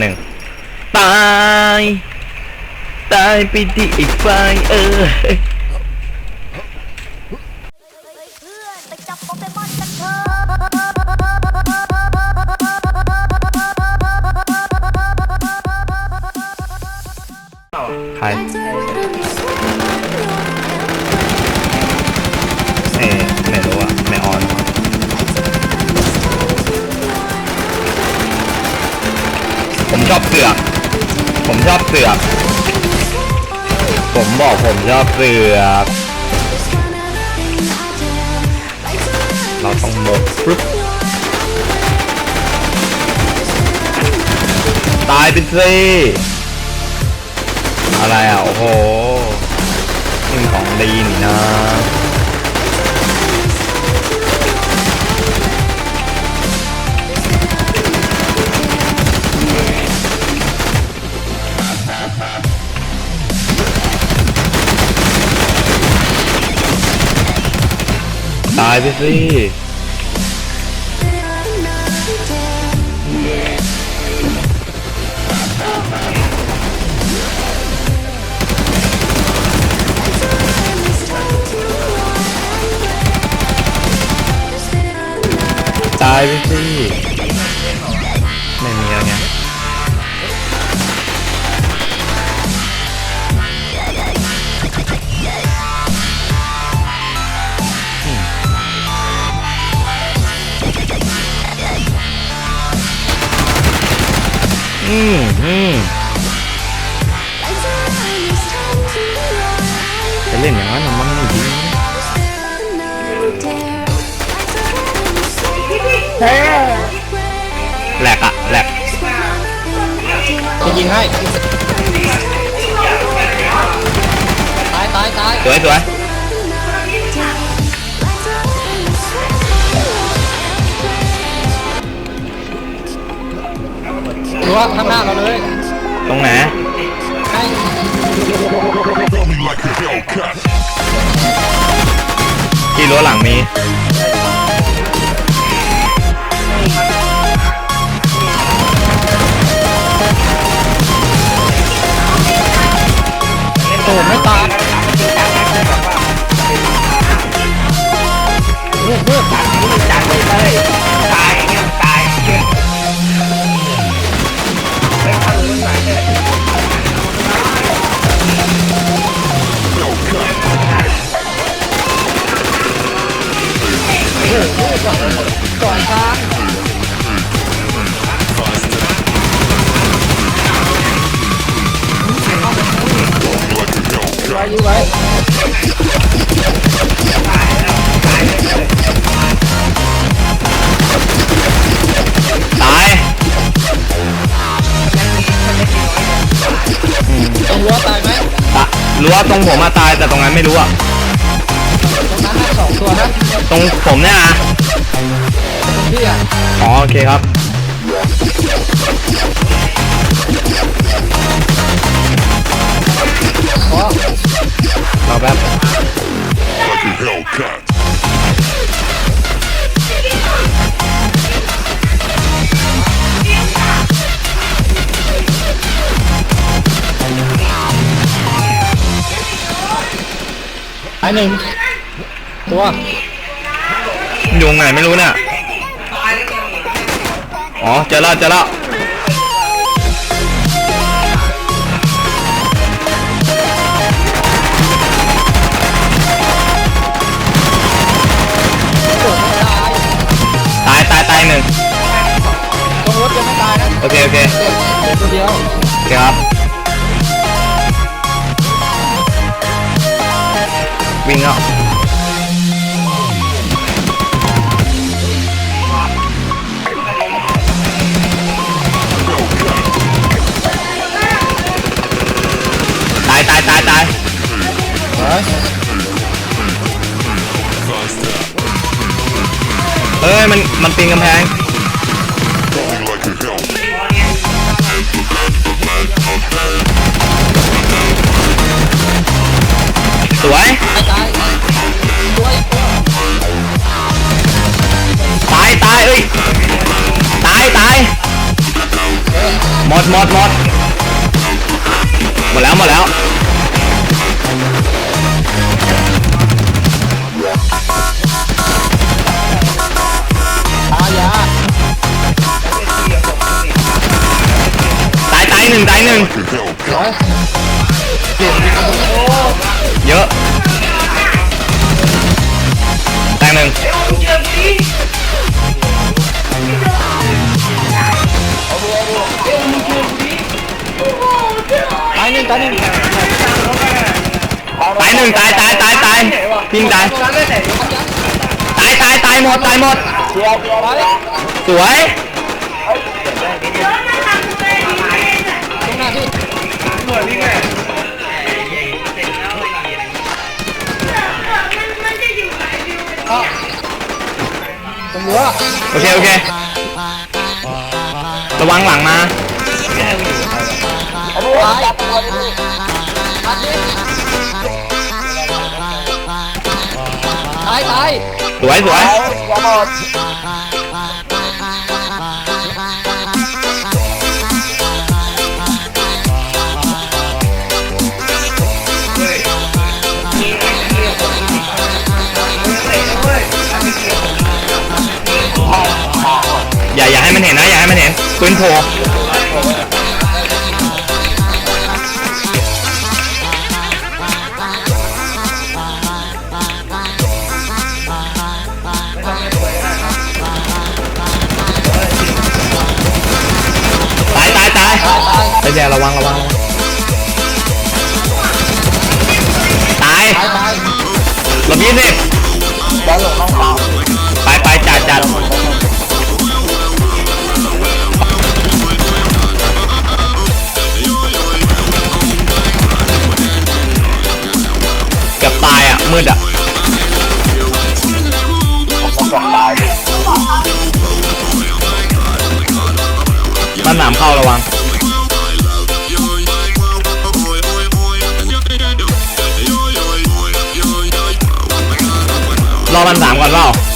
หนึ่งตายตายไปที่อีกฝ่ายเออเฮ้ย อบเสือก ผมชอบเสือก ผมบอกผมชอบเสือก เราต้องหมกปึ๊บตายเป็นสิ ตายไปสิตายไปสิ อืมอืมจะเล่นอย่างนั้นน่ะมันไม่ดีแหลกอะแหลกจะยิงให้ ตายตายตายสวยสวย รั้วข้างหน้าเราเลยตรงไหนให้ที่รั้วหลังมีโอ้ไม่ตายเฮ้ยเฮ้ย ไว้อยู่ไว้ตายตรงรั้วตายไหมตะรั้วตรงผมมาตายแต่ตรงนั้นไม่รู้อะตรงนั้นน่ะสองตัวนะตรงผมเนี่ยอะตรงพี่อะ อ๋อโอเคครับ รอแป๊บ like a Hellcat. ตายหนึ่งตัวอยู่ไหนไม่รู้เนี่ย อ๋อเจอแล้วเจอแล้ว ตัวเดียวครับวิ่งแล้วตายตายตายตายเฮ้ยเอ้ยมันมันปีนกำแพง มดหมดหมดหมดแล้วหมดแล้วตายตายหนึ่งตายหนึ่งเยอะตายหนึ่งายหนึ่งตายหนึ่งตายหนึ่งตายตายตายตายพิงตายตายตายตายหมดตายหมดเดียวเดียวไปสวยตรงหน้าพี่อะต รู้วโอเคโอเคระวังหลังมาตายตายสวยสวยอย่าอย่าให้มันเห็นนะอย่าให้มันเห็นปืนโผล่ แย่ระวังระวังระวังตายตายตายหลบยี่สิบอลหลงน้องเปล่าไปไปจัดจัดเกือบตายอะมืดอะบ้านหนามเข้าระวัง รอบ้านสามก่อนเปล่า